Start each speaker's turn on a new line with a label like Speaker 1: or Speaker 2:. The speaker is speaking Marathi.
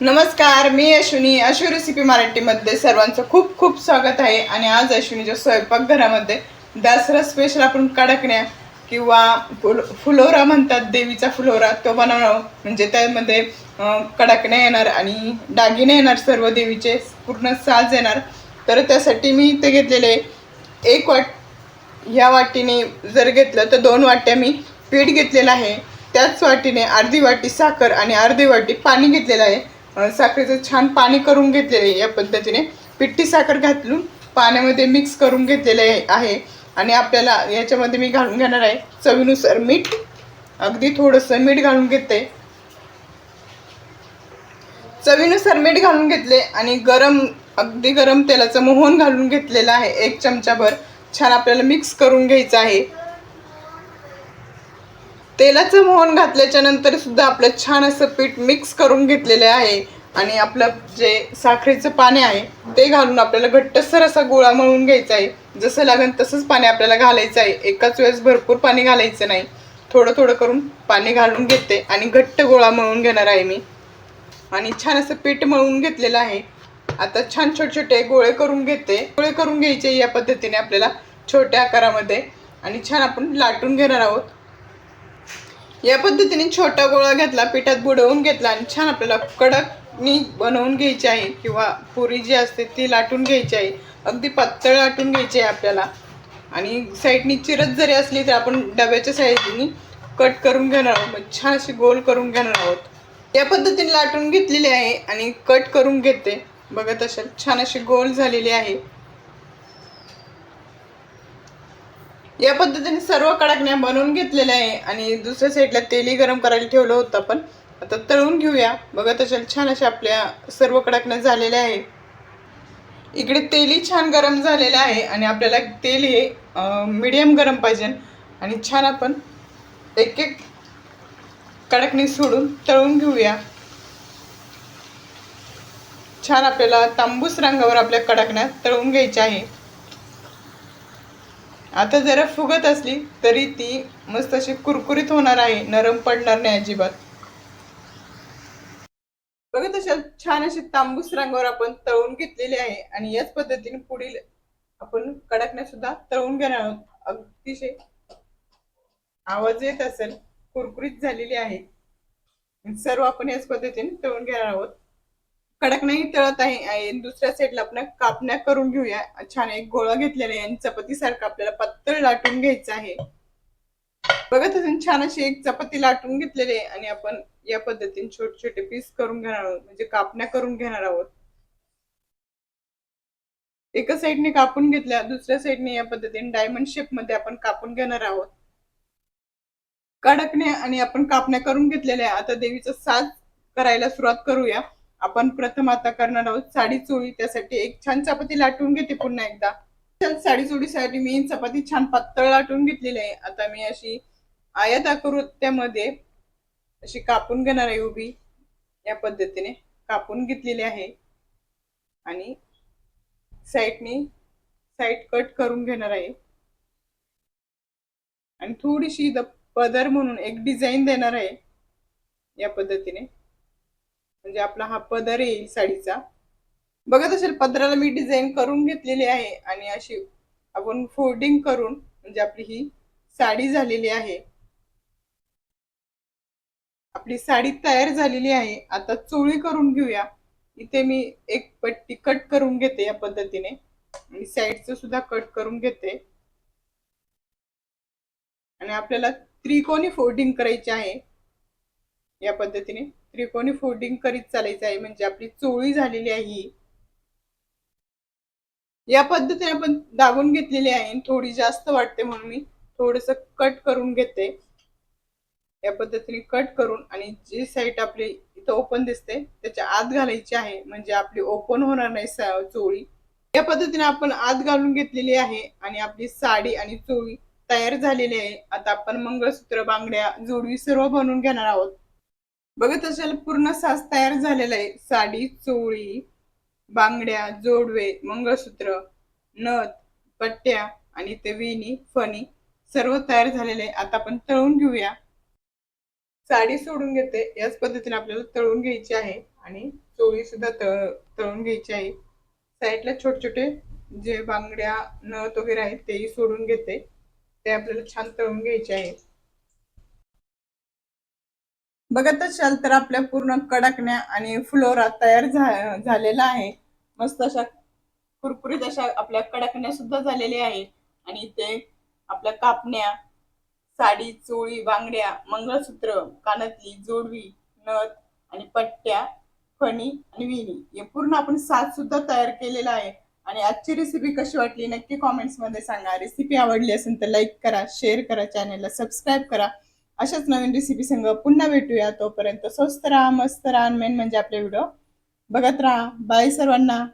Speaker 1: नमस्कार मी अश्विनी. अश्वी रेसिपी मराठीमध्ये सर्वांचं खूप खूप स्वागत आहे. आणि आज अश्विनीच्या स्वयंपाकघरामध्ये दसरा स्पेशल आपण कडकण्या किंवा फुल फुलोरा म्हणतात देवीचा फुलोरा. तो बनवणं म्हणजे त्यामध्ये कडकण्या येणार आणि दागिने येणार सर्व देवीचे पूर्ण साज येणार. तर त्यासाठी मी ते घेतलेले एक वाट ह्या वाटीने जर घेतलं तर दोन वाट्या मी पीठ घेतलेलं आहे. त्याच वाटीने अर्धी वाटी साखर आणि अर्धी वाटी पाणी घेतलेलं आहे. साखरेचं छान पाणी करून घेतलेलं आहे या पद्धतीने. पिठी साखर घातलून पाण्यामध्ये मिक्स करून घेतलेलं आहे आहे. आणि आपल्याला याच्यामध्ये मी घालून घेणार आहे चवीनुसार मीठ. अगदी थोडंसं मीठ घालून घेते. चवीनुसार मीठ घालून घेतले आणि गरम अगदी गरम तेलाचं मोहन घालून घेतलेलं आहे एक चमचाभर. छान आपल्याला मिक्स करून घ्यायचं आहे. तेलाचं मोहन घातल्याच्या नंतर सुद्धा आपलं छान असं पीठ मिक्स करून घेतलेलं आहे. आणि आपलं जे साखरेचं पाणी आहे ते घालून आपल्याला घट्टसर असा गोळा मळून घ्यायचा आहे. जसं लागेल तसंच पाणी आपल्याला घालायचं आहे. एकाच वेळेस भरपूर पाणी घालायचं नाही. थोडं थोडं करून पाणी घालून घेते आणि घट्ट गोळा मळून घेणार आहे मी. आणि छान असं पीठ मळून घेतलेलं आहे. आता छान छोटे छोटे गोळे करून घेते. गोळे करून घ्यायचे या पद्धतीने आपल्याला छोट्या आकारामध्ये. आणि छान आपण लाटून घेणार आहोत. या पद्धतीने छोटा गोळा घेतला पिठात बुडवून घेतला आणि छान आपल्याला कडकनी बनवून घ्यायची आहे किंवा पुरी जी असते ती लाटून घ्यायची आहे. अगदी पातळ लाटून घ्यायची आहे आपल्याला. आणि साईडनी चिरत जरी असली तर आपण डब्याच्या साईडनी कट करून घेणार आहोत. म्हणजे छान अशी गोल करून घेणार आहोत. या पद्धतीने लाटून घेतलेली आहे आणि कट करून घेते. बघत असेल छान अशी गोल झालेली आहे. या पद्धतीने सर्व कडकण्या बनवून घेतलेल्या आहे आणि दुसऱ्या साईडला तेलही गरम करायला ठेवलं होतं आपण आता तळून घेऊया. बघत असेल छान अशा आपल्या सर्व कडकण्या झालेल्या आहे. इकडे तेलही छान गरम झालेलं आहे आणि आपल्याला तेल हे मिडियम गरम पाहिजे आणि छान आपण एक एक कडकणी सोडून तळून घेऊया. छान आपल्याला तांबूस रंगावर आपल्या कडकण्या तळून घ्यायच्या आहे. आता जरा फुगत असली तरी ती मस्त अशी कुरकुरीत होणार आहे. नरम पडणार नाही अजिबात. बघत असाल छान अशी तांबूस रंगावर आपण तळून घेतलेली आहे. आणि याच पद्धतीने पुढील आपण कडकण्या सुद्धा तळून घेणार आहोत. अतिशय आवाज येत असेल कुरकुरीत झालेली आहे. सर्व आपण याच पद्धतीने तळून घेणार आहोत. कडक नाही तळत आहे आणि दुसऱ्या साईडला आपण कापण्या करून घेऊया. छान एक गोळा घेतलेला आहे आणि चपाती सारखं आपल्याला पातळ लाटून घ्यायचं आहे. बघत असेल छान अशी एक चपाती लाटून घेतलेली आहे आणि आपण या पद्धतीने छोटे छोटे पीस करून घेणार आहोत. म्हणजे कापण्या करून घेणार आहोत. एका साईडने कापून घेतल्या दुसऱ्या साईडने या पद्धतीने डायमंड शेपमध्ये आपण कापून घेणार आहोत. कडकने आणि आपण कापण्या करून घेतलेल्या आता देवीचा साज करायला सुरुवात करूया. आपण प्रथम आता करणार आहोत साडी चोळी. त्यासाठी एक छान चपाती लाटून घेते पुन्हा एकदा. छान साडी चोळीसाठी मी चपाती छान पातळ लाटून घेतलेली आहे. आता मी अशी आयात आकृत त्यामध्ये. अशी कापून घेणार आहे उभी. या पद्धतीने कापून घेतलेली आहे. आणि साईडनी साईड कट करून घेणार आहे. आणि थोडीशी द पदर म्हणून एक डिझाईन देणार आहे. या पद्धतीने. म्हणजे आपला हा पदर येईल साडीचा. बघत असेल पदराला मी डिझाईन करून घेतलेली आहे आणि अशी आपण फोल्डिंग करून म्हणजे आपली ही साडी झालेली आहे. आपली साडी तयार झालेली आहे. आता चोळी करून घेऊया. इथे मी एक पट्टी कट करून घेते या पद्धतीने. आणि साईडचं सुद्धा कट करून घेते. आणि आपल्याला त्रिकोणी फोल्डिंग करायची आहे या पद्धतीने. त्रिकोणी फोल्डिंग करीत चालायचं आहे. म्हणजे आपली चोळी झालेली आहे. ही या पद्धतीने आपण दाबून घेतलेली आहे. थोडी जास्त वाटते म्हणून मी थोडस कट करून घेते. या पद्धतीने कट करून आणि जी साईड आपली इथं ओपन दिसते त्याच्या आत घालायची आहे. म्हणजे आपली ओपन होणार नाही चोळी. या पद्धतीने आपण आत घालून घेतलेली आहे आणि आपली साडी आणि चोळी तयार झालेली आहे. आता आपण मंगळसूत्र बांगड्या जोडवी सर्व बनवून घेणार आहोत. बघत असाल पूर्ण साज तयार झालेला आहे. साडी चोळी बांगड्या जोडवे मंगळसूत्र नथ पट्ट्या आणि ते वेणी फणी सर्व तयार झालेले आहे. आता आपण तळून घेऊया. साडी सोडून घेते. याच पद्धतीने आपल्याला तळून घ्यायची आहे आणि चोळी सुद्धा तळ तळून घ्यायची आहे. साईडला छोटे छोटे जे बांगड्या नथ वगैरे आहेत तेही सोडून घेते. ते आपल्याला छान तळून घ्यायचे आहे. बघत असाल तर आपल्या पूर्ण कडकण्या आणि फ्लोरा तयार झालेला आहे. मस्त अशा कुरकुरीत अशा आपल्या कडकण्या सुद्धा झालेल्या आहेत आणि ते आपल्या कापण्या साडी चोळी बांगड्या मंगळसूत्र कानातली जोडवी नथ आणि पट्ट्या फणी आणि विणी हे पूर्ण आपण साथ सुद्धा तयार केलेला आहे. आणि आजची रेसिपी कशी वाटली नक्की कॉमेंट्समध्ये सांगा. रेसिपी आवडली असेल तर लाईक करा शेअर करा चॅनेलला सबस्क्राईब करा. अशाच नवीन रेसिपी संघ पुन्हा भेटूया. तोपर्यंत स्वस्त राहा मस्त राहा मेन म्हणजे आपले व्हिडिओ बघत राहा. बाय सर्वांना.